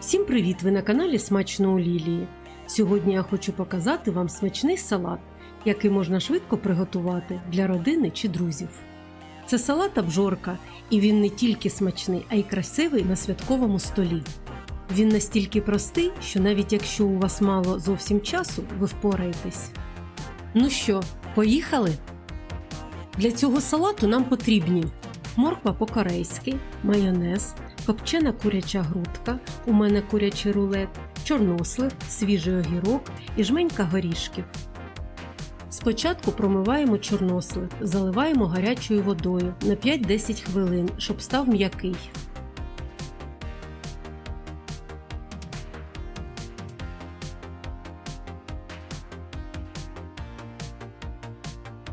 Всім привіт! Ви на каналі Смачно у Лілії. Сьогодні я хочу показати вам смачний салат, який можна швидко приготувати для родини чи друзів. Це салат обжорка, і він не тільки смачний, а й красивий на святковому столі. Він настільки простий, що навіть якщо у вас мало зовсім часу, ви впораєтесь. Ну що, поїхали? Для цього салату нам потрібні морква по-корейськи, майонез, копчена куряча грудка, у мене курячий рулет, чорнослив, свіжий огірок і жменька горішків. Спочатку промиваємо чорнослив, заливаємо гарячою водою на 5-10 хвилин, щоб став м'який.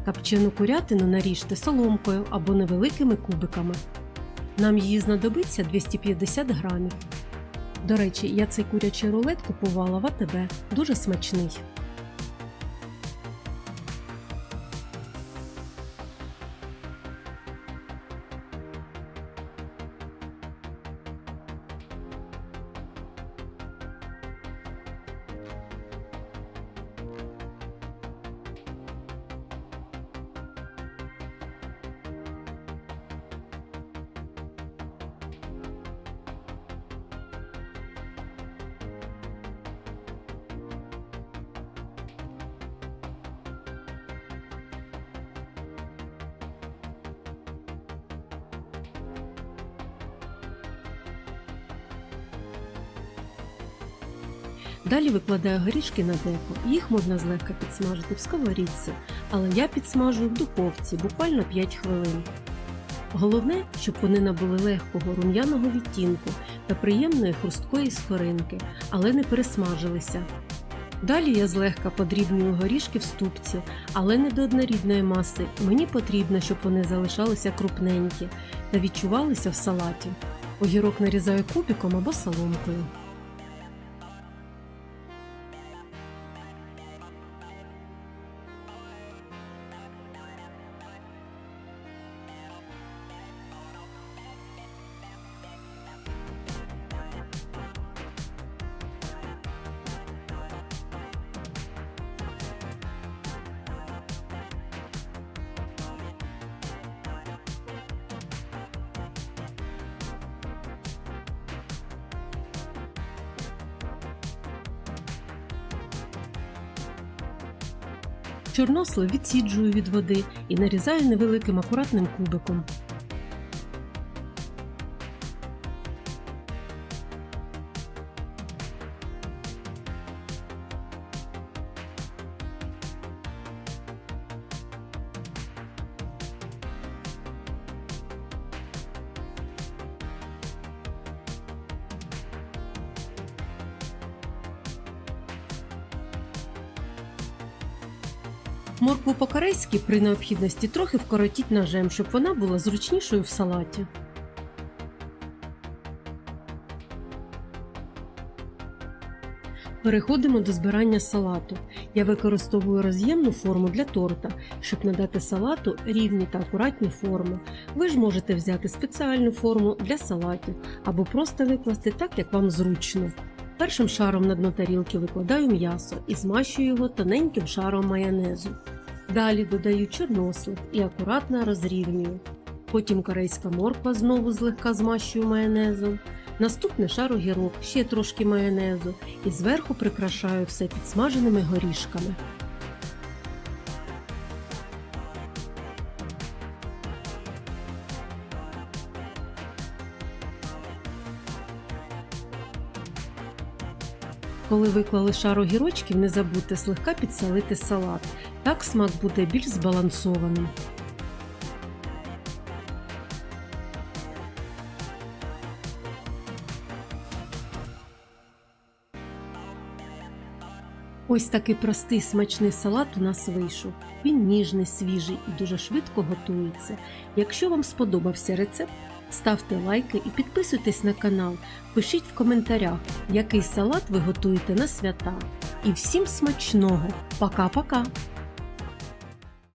Копчену курятину наріжте соломкою або невеликими кубиками. Нам її знадобиться 250 грамів. До речі, я цей курячий рулет купувала в АТБ. Дуже смачний. Далі викладаю горішки на деко. Їх можна злегка підсмажити в сковорідці, але я підсмажую в духовці буквально 5 хвилин. Головне, щоб вони набули легкого рум'яного відтінку та приємної хрусткої скоринки, але не пересмажилися. Далі я злегка подрібнюю горішки в ступці, але не до однорідної маси. Мені потрібно, щоб вони залишалися крупненькі та відчувалися в салаті. Огірок нарізаю кубиком або соломкою. Чорнослив відсіджую від води і нарізаю невеликим акуратним кубиком. Моркву по-корейськи при необхідності трохи вкоротіть ножем, щоб вона була зручнішою в салаті. Переходимо до збирання салату. Я використовую роз'ємну форму для торта, щоб надати салату рівні та акуратні форми. Ви ж можете взяти спеціальну форму для салатів або просто викласти так, як вам зручно. Першим шаром на дно тарілки викладаю м'ясо і змащую його тоненьким шаром майонезу. Далі додаю чорнослив і акуратно розрівнюю. Потім корейська морква знову злегка змащую майонезом. Наступний шар огірок, ще трошки майонезу і зверху прикрашаю все підсмаженими горішками. Коли виклали шар огірочків, не забудьте слегка підсолити салат. Так смак буде більш збалансованим. Ось такий простий смачний салат у нас вийшов. Він ніжний, свіжий і дуже швидко готується. Якщо вам сподобався рецепт, ставте лайки і підписуйтесь на канал. Пишіть в коментарях, який салат ви готуєте на свята. І всім смачного! Пока-пока!